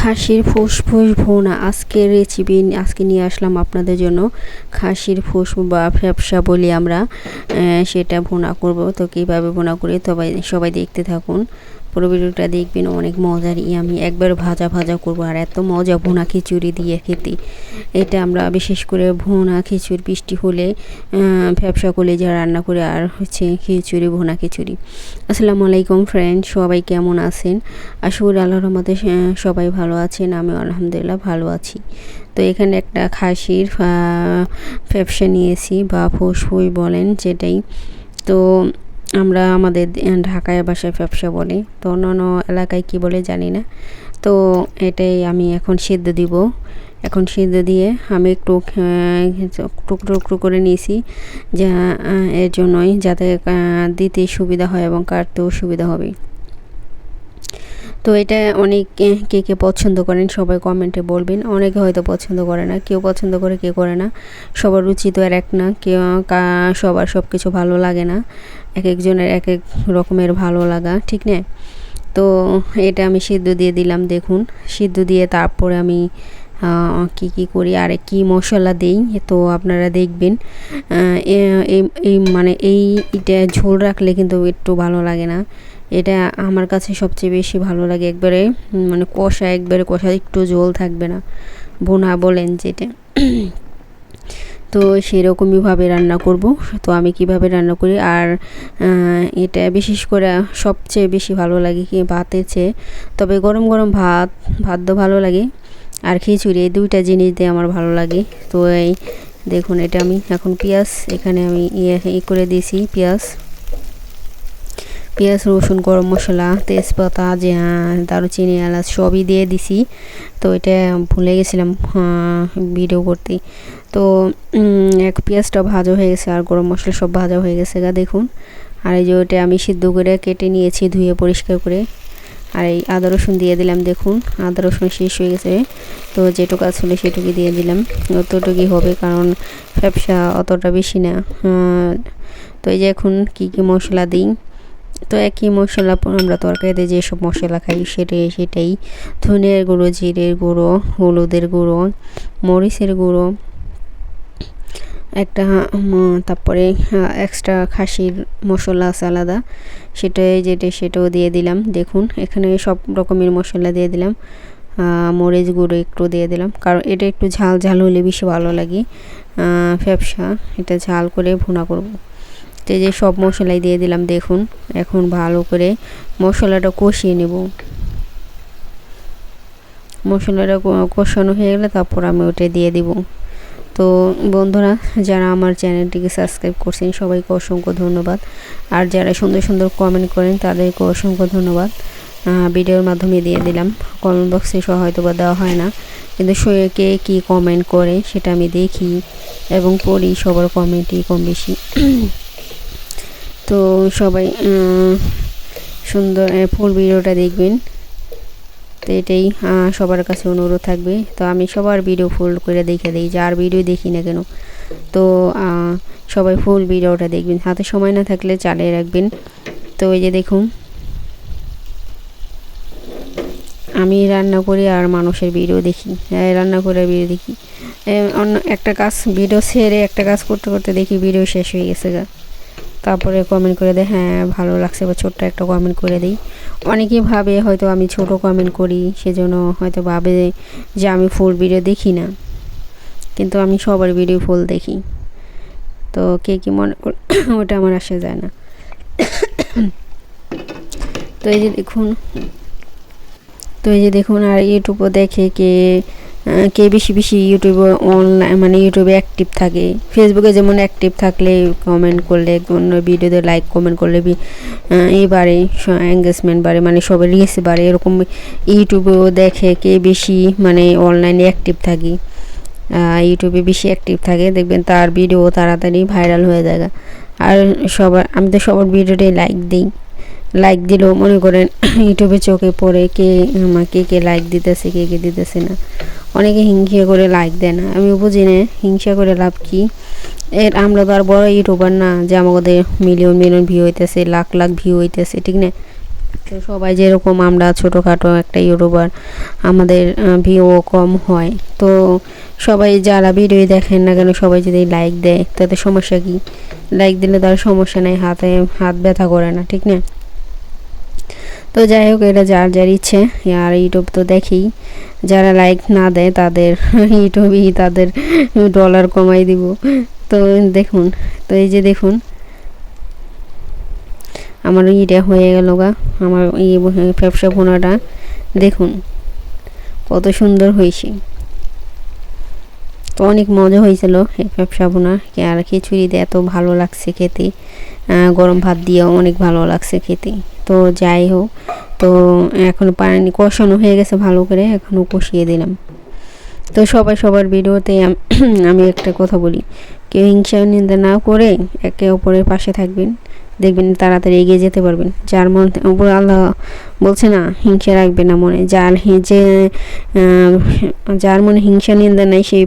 খাসির ফুসফুস ভুনা। আজকের রেসিপি আজকে নিয়ে আসলাম আপনাদের জন্য খাসির ফুস বা ফ্যাপসা বলি আমরা। সেটা ভুনা করব। তো কীভাবে ভুনা করি সবাই সবাই দেখতে থাকুন। পুরো ভিডিওটা দেখবেন অনেক মজার। আমি একবার ভাজা ভাজা করব আর এত মজা ভুনা খিচুড়ি দিয়ে খেতে। এটা আমরা বিশেষ করে ভুনা খিচুড়ি বৃষ্টি হলে আহ, ফ্যাপসা যা রান্না করে আর হচ্ছে খিচুড়ি ভুনা খিচুড়ি। আসসালামু আলাইকুম ফ্রেন্ড সবাই কেমন আছেন? আশা করি আল্লাহর রহমতে সবাই ভালো আছেন আমি আলহামদুলিল্লাহ ভালো আছি। তো এখানে একটা খাসির ফ্যাপসা নিয়েছি বা ফুসফুই বলেন যেটাই। তো আমরা আমাদের ঢাকায় বাসায় ব্যবসা বলে। তো অন্যান্য এলাকায় কি বলে জানি না। তো এটাই আমি এখন সিদ্ধ দিব। এখন সিদ্ধ দিয়ে আমি একটু টুকরো টুকরো করে নিয়েছি যা এর জন্যই যাতে দিতে সুবিধা হয় এবং কাটতেও সুবিধা হবে। তো এটা অনেক, কে- কে কে পছন্দ করেন সবাই কমেন্টে বলবেন। অনেকে হয়তো পছন্দ করে না, কেউ পছন্দ করে, কেউ করে না। সবার রুচি তো আর এক না, কেউ কা- সবার সব কিছু ভালো লাগে না। এক একজনের এক এক রকমের ভালো লাগা, ঠিক না? তো এটা আমি সিদ্ধ দিয়ে দিলাম, দেখুন। সিদ্ধ দিয়ে তারপরে আমি কি কি করি? আর কি মশলা দেই? তো আপনারা দেখবেন এই- মানে এই, এটা ঝোল রাখলে কিন্তু একটু ভালো লাগে না। এটা আমার কাছে সবচেয়ে বেশি ভালো লাগে। একবারে মানে কষা, একবারে কষা, একটু জল থাকবে না। বোনা বলেন যেটা। তো সেরকমইভাবে রান্না করব। তো আমি কীভাবে রান্না করি? আর এটা বিশেষ করে সবচেয়ে বেশি ভালো লাগে কি ভাতের চেয়ে। তবে গরম গরম ভাত ভাত তো ভালো লাগে। আর খিচুড়ি, এই দুইটা জিনিস দিয়ে আমার ভালো লাগে। তো এই দেখুন, এটা আমি এখন পেঁয়াজ, এখানে আমি ইয়ে করে দিয়েছি পেঁয়াজ। পেঁয়াজ, রসুন, গরম মশলা, তেজপাতা দারুচিনি, এলাচ সবই দিয়ে দিছি। তো এটা ভুলে গেছিলাম ভিডিও করতে। তো এক পেঁয়াজটা ভাজা হয়ে গেছে আর গরম মশলা সব ভাজা হয়ে গেছে গা, দেখুন। আর এই যে ওটা আমি সিদ্ধ করে কেটে নিয়েছি ধুয়ে পরিষ্কার করে। আর এই আদা, রসুন দিয়ে দিলাম, দেখুন। আদা, রসুন শেষ হয়ে গেছে। তো যেটুকু ছিল সেটুকুই দিয়ে দিলাম। অতটুকুই হবে কারণ ব্যবসা অতটা বেশি না তো এই যে এখন কি কি মশলা দিই? তো একই মশলা আমরা তরকারিতে যেসব মশলা খাই সেটাই সেটাই। ধনের গুঁড়ো, জিরের গুঁড়ো, হলুদের গুঁড়ো, মরিচের গুঁড়ো, একটা তারপরে এক্সট্রা খাসির মশলা আছে আলাদা। সেটাই যেটা সেটাও দিয়ে দিলাম। দেখুন, এখানে সব রকমের মশলা দিয়ে দিলাম। মরিচ গুঁড়ো একটু দিয়ে দিলাম। কারণ এটা একটু ঝাল ঝাল হলে বেশি ভালো লাগে। ফ্যাপসা, এটা ঝাল করে ভুনা করব। তো যে সব মশলাই দিয়ে দিলাম, দেখুন। এখন ভালো করে মশলাটা কষিয়ে নেব। মশলাটা কষানো হয়ে গেলে তারপর আমি ওটা দিয়ে দিব। তো বন্ধুরা, যারা আমার চ্যানেলটিকে সাবস্ক্রাইব করছেন, সবাইকে অসংখ্য ধন্যবাদ। আর যারা সুন্দর সুন্দর কমেন্ট করেন, তাদেরকে অসংখ্য ধন্যবাদ। ভিডিওর মাধ্যমে দিয়ে দিলাম। কমেন্ট বক্সে হয়তো বা দেওয়া হয় না। কিন্তু কে কী কমেন্ট করে, সেটা আমি দেখি। এবং পড়ি সবার কমেন্টই কম বেশি। তো সবাই সুন্দর ফুল ভিডিওটা দেখবেন। তো এটাই সবার কাছে অনুরোধ থাকবে। তো আমি সবার ভিডিও ফুল করে দেখে দিই, যার ভিডিও দেখি না কেন। তো সবাই ফুল ভিডিওটা দেখবেন। হাতে সময় না থাকলে চালিয়ে রাখবেন। তো এই যে দেখুন, আমি রান্না করি আর মানুষের ভিডিও দেখি। রান্না করে ভিডিও দেখি। অন্য একটা কাজ, ভিডিও সেরে একটা কাজ করতে করতে দেখি ভিডিও শেষ হয়ে গেছে গা। তারপরে কমেন্ট করে দেয় হ্যাঁ ভালো লাগছে বা ছোট্ট একটা কমেন্ট করে দিই। অনেকেই ভাবে হয়তো আমি ছোট কমেন্ট করি, সেজন্য হয়তো ভাবে যে আমি ফুল ভিডিও দেখি না। কিন্তু আমি সবার ভিডিও ফুল দেখি। তো কে কি মনে ওটা আমার আসে যায় না। তো এই যে দেখুন, তো এই যে দেখুন আর ইউটিউবও দেখে কে কে বেশি বেশি ইউটিউবে অনলাইন মানে ইউটিউবে অ্যাক্টিভ থাকে? ফেসবুকে যেমন অ্যাক্টিভ থাকলে কমেন্ট করলে, অন্য ভিডিওতে লাইক কমেন্ট করলে এই বাড়ে এঙ্গেজমেন্ট বাড়ে মানে সবার রিস বাড়ে, এরকম ইউটিউবেও দেখে কে বেশি মানে অনলাইনে অ্যাক্টিভ থাকি। ইউটিউবে বেশি অ্যাক্টিভ থাকে, দেখবেন তার ভিডিও তাড়াতাড়ি ভাইরাল হয়ে যায়। আর সবার, আমি তো সবার ভিডিওটাই লাইক দিই। লাইক দিলেও মনে করেন ইউটিউবে চোখে পড়ে কে আমার কে কে লাইক দিতেছে, কে কে দিতেছে না। অনেকে হিংসা করে লাইক দেয় না। আমি বুঝি না হিংসা করে লাভ কি? এর আমরা তো আর বড় ইউটিউবার না যে আমাদের মিলিয়ন মিলিয়ন ভিউ হইতেছে, লাখ লাখ ভিউ হইতেছে, ঠিক না? তো সবাই যেরকম আমরা ছোটোখাটো একটা ইউটিউবার আমাদের ভিউ কম হয়। তো সবাই যারা ভিডিও দেখেন না কেন সবাই যদি লাইক দেয়, তাতে সমস্যা কি? লাইক দিলে তার সমস্যা নেই, হাতে হাত ব্যথা করে না, ঠিক না? তো যাই হোক এটা যার যার ইচ্ছে, আর ইউটিউব তো দেখেই। যারা লাইক না দেয়, তাদের ইউটিউবই তাদের ডলার কমাই দিব। তো দেখুন, তো এই যে দেখুন, আমার ইটা হয়ে গেল গা, আমার ই ব্যবসা ফোনাটা দেখুন, কত সুন্দর হয়েছে। তো অনেক মজা হয়েছিল ব্যবসা বোনা আর খিচুড়ি দিয়ে এত ভালো লাগছে খেতে। গরম ভাত দিয়েও অনেক ভালো লাগছে খেতে। তো যাই হোক, তো এখন পানি কষানো হয়ে গেছে ভালো করে, এখনও কষিয়ে দিলাম। তো সবাই সবার ভিডিওতে আমি একটা কথা বলি, কেউ হিংসা নিন্দা না করে একে অপরের পাশে থাকবেন, দেখবেন তাড়াতাড়ি এগিয়ে যেতে পারবেন। যার মন উপর আল্লাহ বলছে না, হিংসা রাখবে না মনে। যার যে যার মনে হিংসা নিন্দা নেই, সেই